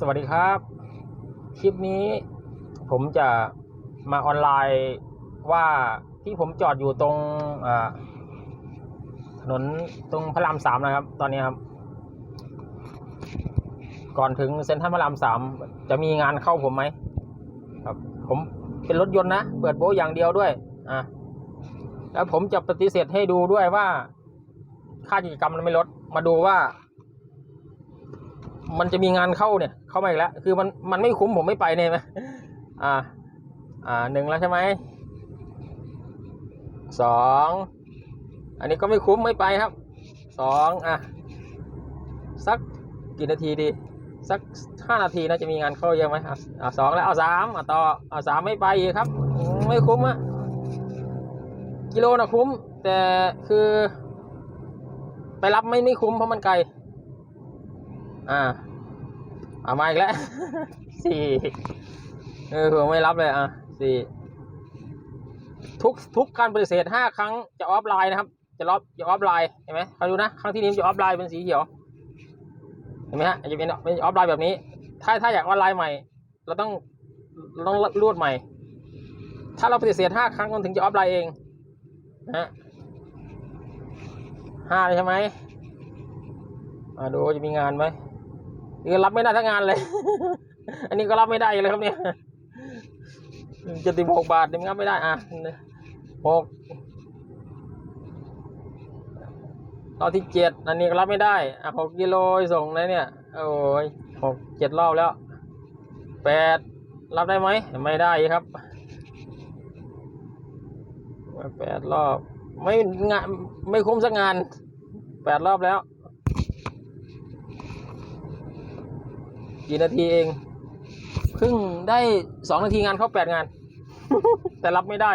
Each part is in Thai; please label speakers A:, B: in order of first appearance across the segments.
A: สวัสดีครับ คลิปนี้ผมจะมาออนไลน์ว่าที่ผมจอดอยู่ตรงถนนตรงพระรามสามนะครับ ตอนนี้ครับ ก่อนถึงเซ็นทรัลพระรามสามจะมีงานเข้าผมไหมครับ ผมเป็นรถยนต์นะ เปิดโบอย่างเดียวด้วย อะแล้วผมจะปฏิเสธให้ดูด้วยว่า ค่ากิจกรรมมันไม่ลดมาดูว่า มันจะมีงานเข้าเนี่ย เข้ามาอีกแล้ว คือมันมันไม่คุ้มผมไม่ไปเนี่ยไหมอ่า อ่าหนึ่งแล้วใช่ไหมสองอันนี้ก็ไม่คุ้มไม่ไปครับสองอะ สักกี่นาทีดี สักห้านาทีนะจะมีงานเข้าเยอะไหมอะอะสองแล้วเอาสามอะต่อเอาสามไม่ไปอีกครับ ไม่คุ้มอะกิโลนะคุ้ม แต่คือ ไปรับไม่ไม่คุ้มเพราะมันไกล อ่าเอามาอีกแล้วสี่เออผมไม่รับเลยอะสี่ทุกทุกการปฏิเสธห้าครั้งจะออฟไลน์นะครับ จะลอบจะออฟไลน์เห็นไหมคอยดูนะครั้งที่นี้จะออฟไลน์เป็นสีเขียวเห็นไหมฮะจะเป็นเป็นออฟไลน์แบบนี้ ถ้าถ้าอยากออนไลน์ใหม่ เราต้องเราต้องรูดใหม่ ถ้าเราปฏิเสธห้าครั้งมันถึงจะออฟไลน์เองนะฮะห้าใช่ไหมมาดูจะมีงานไหม นี่ก็รับไม่ได้ทั้งงานเลย อันนี้ก็รับไม่ได้เลยครับเนี่ยจะติหกบาทนี่มันรับไม่ได้อะหกรอบที่เจ็ดอันนี้ก็รับไม่ได้ อะหกกิโลส่งเลยเนี่ย โอ้ยหกเจ็ดรอบแล้วแปดรับได้ไหมไม่ได้ครับแปดรอบ ไม่งานไม่คุ้มสักงานแปดรอบแล้ว กี่นาทีเองเพิ่งได้สองนาทีงานเข้าแปดงาน แต่รับไม่ได้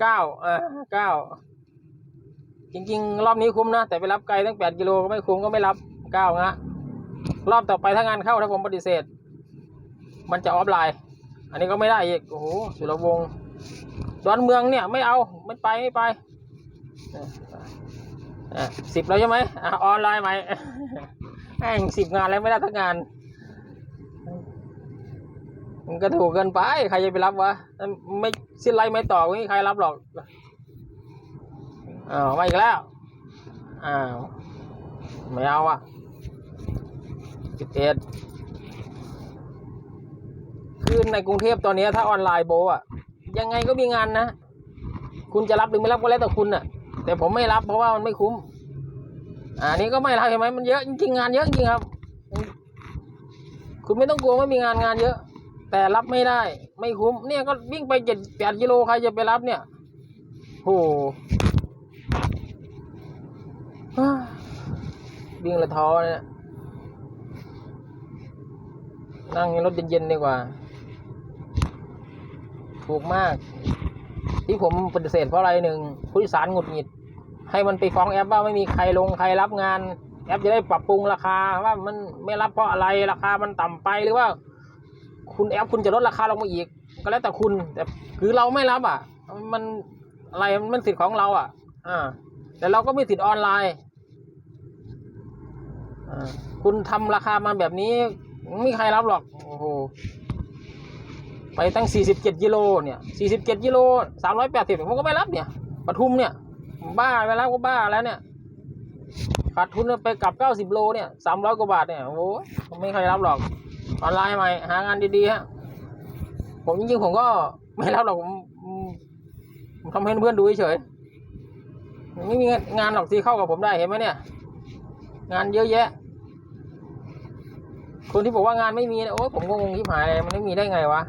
A: เก้าเออเก้าจริง ๆ รอบนี้คุ้มนะ แต่ไปรับไกลตั้งแปดกิโลก็ไม่คุ้มก็ไม่รับเก้างะรอบต่อไปถ้างานเข้าถ้าผมปฏิเสธ มันจะออฟไลน์ อันนี้ก็ไม่ได้อีกโอ้โหสุรวงศ์ดอนเมืองเนี่ยไม่เอาไม่ไปไม่ไปสิบแล้วใช่ไหมอะออนไลน์ไหมแม่งสิบงานแล้วไม่ได้ทั้งงาน มันก็ถูกเกินไปใครจะไปรับวะไม่สิ้นไรไม่ต่อไม่มีใครรับหรอกอ้าวมาอีกแล้วอ้าวไม่เอาอะสิบเอ็ดคือในกรุงเทพตอนนี้ถ้าออนไลน์โบอะ ยังไงก็มีงานนะ คุณจะรับหรือไม่รับก็แล้วแต่คุณน่ะ แต่ผมไม่รับเพราะว่ามันไม่คุ้มอ่านี่ก็ไม่รับเห็นไหมมันเยอะจริงๆงานเยอะจริงครับ คุณไม่ต้องกลัวว่ามีงานงานเยอะ แต่รับไม่ได้ ไม่คุ้ม เนี่ยก็วิ่งไปเจ็ดแปดกิโลใครจะไปรับเนี่ยโหวิ่งละท้อเนี่ยนั่งในรถเย็นๆดีกว่า ถูกมาก ที่ผมปฏิเสธเพราะอะไรหนึ่งผู้โดยสารหงุดหงิด ให้มันไปฟ้องแอปว่าไม่มีใครลงใครรับงาน แอปจะได้ปรับปรุงราคาว่ามันไม่รับเพราะอะไรราคามันต่ำไปหรือว่า คุณแอปคุณจะลดราคาลงมาอีก ก็แล้วแต่คุณแต่คือเราไม่รับอะ มันอะไรมันสิทธิ์ของเราอะ อ่า แต่เราก็ไมีสิทธิ์ออนไลน์คุณทำราคามาแบบนี้ไม่มีใครรับหรอกโอ้โหไปตั้งสี่สิบเจ็ดกิโลเนี่ยสี่สิบเจ็ดกิโลสามร้อยแปดสิบผมก็ไม่รับเนี่ยปทุมเนี่ย บ้าไปแล้วก็บ้าแล้วเนี่ยขาดทุนไปกลับเก้าสิบโลเนี่ยสามร้อยกว่าบาทเนี่ยโอ้โหไม่มีใครรับหรอก ออนไลน์ใหม่ หางานดีๆฮะ ผมจริงๆผมก็ไม่รับหรอกผมผมทำให้เพื่อนดูเฉยๆไม่มีงานหรอกที่เข้ากับผมได้เห็นไหมเนี่ย งานเยอะแยะ คนที่บอกว่างานไม่มีนะโอ้ผมก็งงที่หายเลยมันไม่มีได้ไงวะ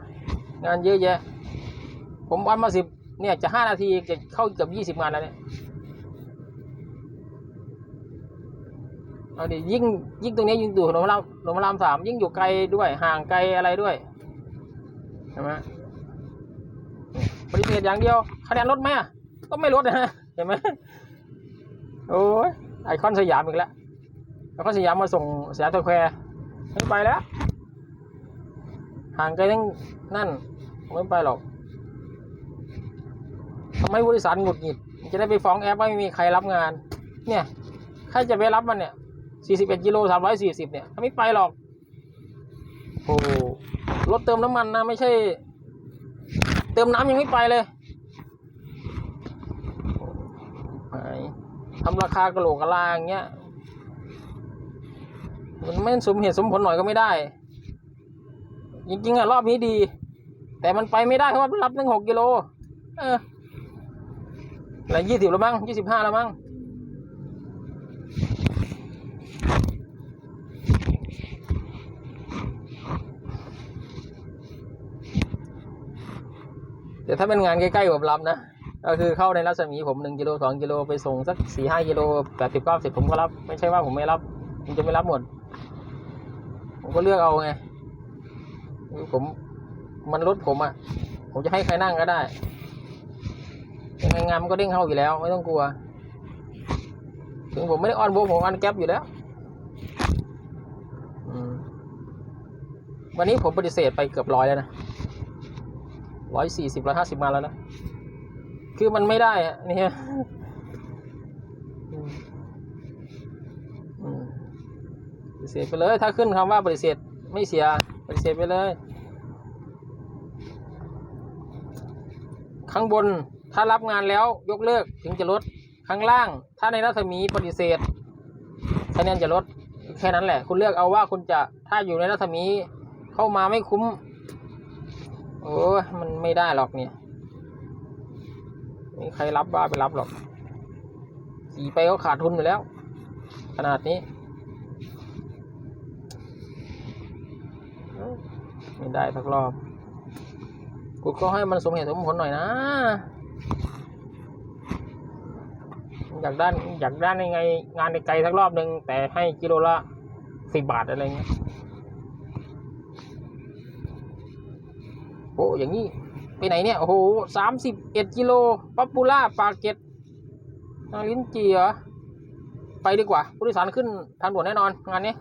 A: งานเยอะแยะ ผมวันมาสิบเนี่ยจะห้านาทีจะเข้าเกือบยี่สิบงานแล้วเนี่ย เอาดิยิ่งยิ่งตรงนี้ยิ่งอยู่ถนนพระรามถนนพระรามสามยิ่งอยู่ไกลด้วย ห่างไกลอะไรด้วยใช่ไหมปฏิเสธอย่างเดียวคะแนนลดไหมอะก็ไม่ลดนะเห็นไหมโอ้ยไอคอนสยามอีกแล้วไอคอนสยามมาส่งสยามสแควร์ไม่ไปแล้ว ห่างไกลทั้งนั่นไม่ไปหรอกทำไมบริษัทหงุดหงิด จะได้ไปฟ้องแอปว่าไม่มีใครรับงาน เนี่ยใครจะไปรับมันเนี่ย สี่สิบเอ็ดกิโลสามร้อยสี่สิบเนี่ยไม่ไปหรอกโอ้รถเติมน้ำมันนะไม่ใช่ เติมน้ำยังไม่ไปเลยทำราคากระโหลกกระลาอย่างเงี้ยมันไม่สมเหตุสมผลหน่อยก็ไม่ได้ จริงๆอะรอบนี้ดี แต่มันไปไม่ได้เพราะว่ารับตั้งหกกิโล เอออะไรยี่สิบแล้วมั้งยี่สิบห้าแล้วมั้ง แต่ถ้าเป็นงานใกล้ๆผมรับนะ ก็คือเข้าในรัศมีผมหนึ่งกิโลสองกิโลไปส่งสักสี่ห้ากิโลแปดสิบเก้าสิบผมก็รับ ไม่ใช่ว่าผมไม่รับผมจะไม่รับหมด ผมก็เลือกเอาไงผมมันรถผมอะ่ะ ผมจะให้ใครนั่งก็ได้ยังไงงานมันก็เด้งเข้าอยู่แล้ว ไม่ต้องกลัว ถึงผมไม่ได้ออนโบผมออนแก๊ปอยู่แล้ววันนี้ผมปฏิเสธไปเกือบร้อยแล้วนะ ร้อยสี่สิบร้อยห้าสิบมาแล้วนะ คือมันไม่ได้อะนี่ฮะอืมอืมปฏิเสธไปเลย ถ้าขึ้นคำว่าปฏิเสธไม่เสียปฏิเสธไปเลย ข้างบนถ้ารับงานแล้วยกเลิกถึงจะลด ข้างล่าง ถ้าในรัศมีปฏิเสธคะแนนจะลด แค่นั้นแหละ คุณเลือกเอาว่าคุณจะถ้าอยู่ในรัศมีเข้ามาไม่คุ้ม โอ้ยมันไม่ได้หรอกเนี่ยไม่มีใครรับว่าไปรับหรอกขี่ไปก็ขาดทุนอยู่แล้ว ขนาดนี้ ไม่ได้สักรอบ กูก็ให้มันสมเหตุสมผลหน่อยนะ อยากด้านอยากด้านยังไง งานในไกลสักรอบหนึ่งแต่ให้กิโลละสิบบาทอะไรเงี้ย โอ้อย่างนี้ ไปไหนเนี่ย โอ้โหสามสิบเอ็ดกิโลป๊อปปูล่าปากเก็ตนาลิ้นจีเหรอ ไปดีกว่า ผู้โดยสารขึ้นทางด่วนแน่นอน งานนี้